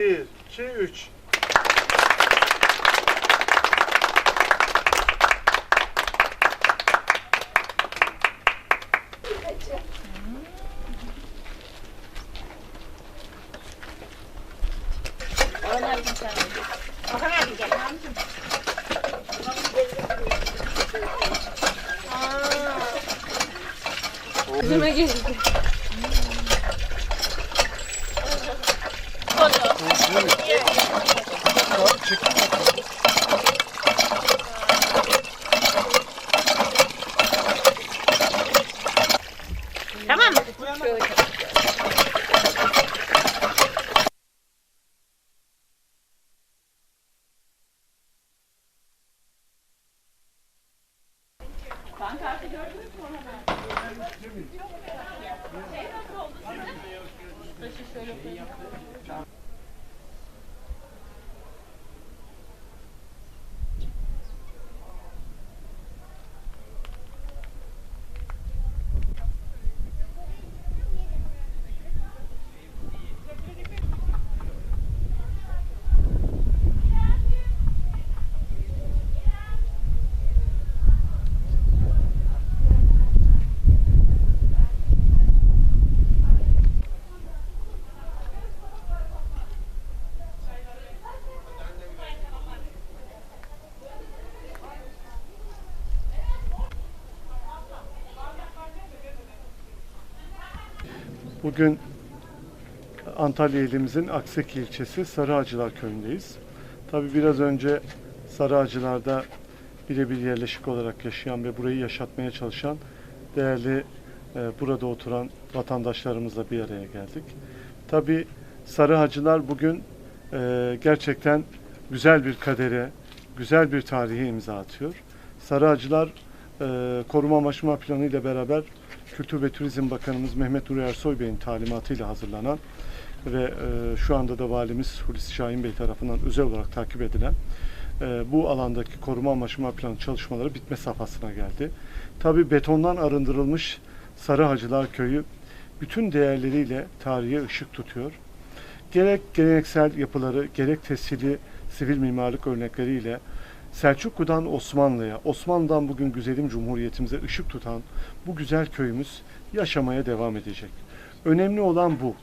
Bir, iki, üç. Yüzüme geldi. Tamam mı? Bugün Antalya ilimizin Akseki ilçesi Sarıacılar köyündeyiz. Tabi biraz önce Sarıacılar'da birebir yerleşik olarak yaşayan ve burayı yaşatmaya çalışan değerli e, burada oturan vatandaşlarımızla bir araya geldik. Tabi Sarıacılar bugün e, gerçekten güzel bir kadere, güzel bir tarihe imza atıyor. Sarıacılar e, koruma amaçlama planı ile beraber Kültür ve Turizm Bakanımız Mehmet Nuri Ersoy Bey'in talimatıyla hazırlanan ve e, şu anda da valimiz Hulusi Şahin Bey tarafından özel olarak takip edilen e, bu alandaki koruma amaçlama planı çalışmaları bitme safhasına geldi. Tabi betondan arındırılmış Sarı Hacılar Köyü bütün değerleriyle tarihe ışık tutuyor. Gerek geleneksel yapıları, gerek tescilli sivil mimarlık örnekleriyle Selçuklu'dan Osmanlı'ya, Osmanlı'dan bugün güzelim cumhuriyetimize ışık tutan bu güzel köyümüz yaşamaya devam edecek. Önemli olan bu.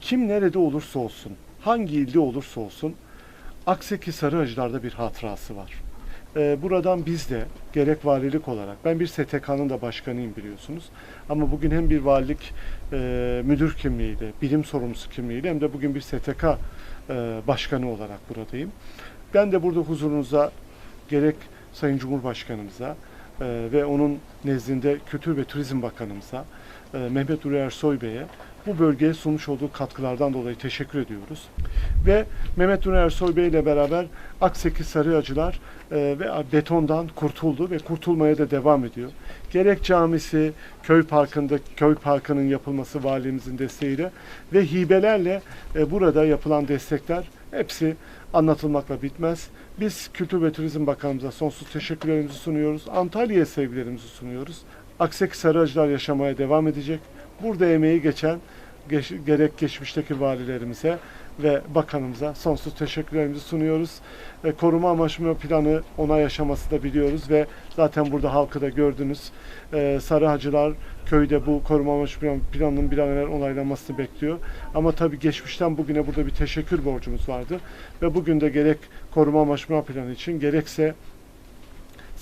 Kim nerede olursa olsun, hangi ilde olursa olsun Akseki Sarıhacılar'da bir hatırası var. Ee, buradan biz de gerek valilik olarak, ben bir STK'nın da başkanıyım biliyorsunuz. Ama bugün hem bir valilik e, müdür kimliğiyle, bilim sorumlusu kimliğiyle hem de bugün bir STK e, başkanı olarak buradayım. Ben de burada huzurunuza gerek Sayın Cumhurbaşkanımıza e, ve onun nezdinde Kültür ve Turizm Bakanımıza e, Mehmet Nuri Ersoy Bey'e bu bölgeye sunmuş olduğu katkılardan dolayı teşekkür ediyoruz. Ve Mehmet Nuri Ersoy Bey ile beraber Akseki Sarıacılar e, ve betondan kurtuldu ve kurtulmaya da devam ediyor. Gerek camisi, köy parkında köy parkının yapılması valimizin desteğiyle ve hibelerle e, burada yapılan destekler hepsi anlatılmakla bitmez. Biz Kültür ve Turizm Bakanımıza sonsuz teşekkürlerimizi sunuyoruz. Antalya'ya sevgilerimizi sunuyoruz. Akseki Sarıacılar yaşamaya devam edecek. Burada emeği geçen geç- gerek geçmişteki valilerimize ve bakanımıza sonsuz teşekkürlerimizi sunuyoruz. E, koruma amaçlı planı onay aşaması da biliyoruz ve zaten burada halkı da gördünüz. E, Sarıhacılar köyde bu koruma amaçlı plan- planının bir an evvel onaylanmasını bekliyor. Ama tabii geçmişten bugüne burada bir teşekkür borcumuz vardı ve bugün de gerek koruma amaçlı planı için gerekse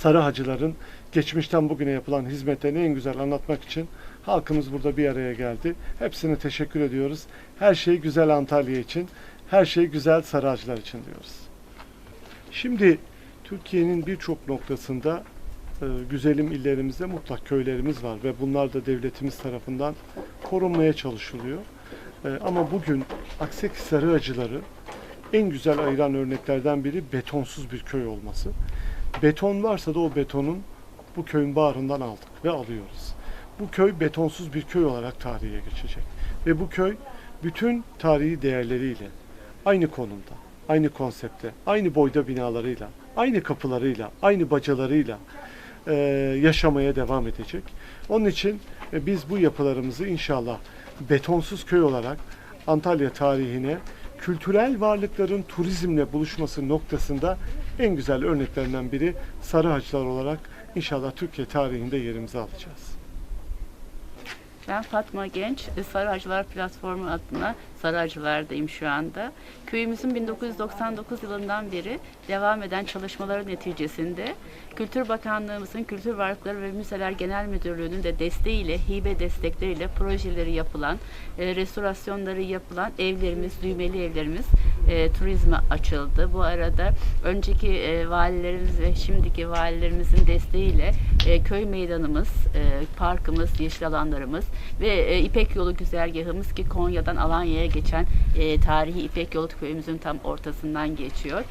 Sarı Hacıların geçmişten bugüne yapılan hizmetlerini en güzel anlatmak için halkımız burada bir araya geldi. Hepsine teşekkür ediyoruz. Her şey güzel Antalya için, her şey güzel Sarı Hacılar için diyoruz. Şimdi Türkiye'nin birçok noktasında e, güzelim illerimizde mutlak köylerimiz var ve bunlar da devletimiz tarafından korunmaya çalışılıyor. E, ama bugün Akseki Sarı Hacıları en güzel ayıran örneklerden biri betonsuz bir köy olması. Beton varsa da o betonun bu köyün bağrından aldık ve alıyoruz. Bu köy betonsuz bir köy olarak tarihe geçecek. Ve bu köy bütün tarihi değerleriyle aynı konumda, aynı konsepte, aynı boyda binalarıyla, aynı kapılarıyla, aynı bacalarıyla e, yaşamaya devam edecek. Onun için e, biz bu yapılarımızı inşallah betonsuz köy olarak Antalya tarihine kültürel varlıkların turizmle buluşması noktasında en güzel örneklerinden biri Sarıhacılar olarak inşallah Türkiye tarihinde yerimizi alacağız. Ben Fatma Genç, Sarıhacılar Platformu adına Sarıhacılar'dayım şu anda. Köyümüzün 1999 yılından beri devam eden çalışmaları neticesinde Kültür Bakanlığımızın Kültür Varlıkları ve Müzeler Genel Müdürlüğü'nün de desteğiyle, hibe destekleriyle projeleri yapılan, e, restorasyonları yapılan evlerimiz, düğmeli evlerimiz e, turizme açıldı. Bu arada önceki e, valilerimiz ve şimdiki valilerimizin desteğiyle e, köy meydanımız, e, parkımız, yeşil alanlarımız ve e, İpek Yolu güzergahımız ki Konya'dan Alanya'ya geçen e, tarihi İpek Yolu köyümüzün tam ortasından geçiyor. E,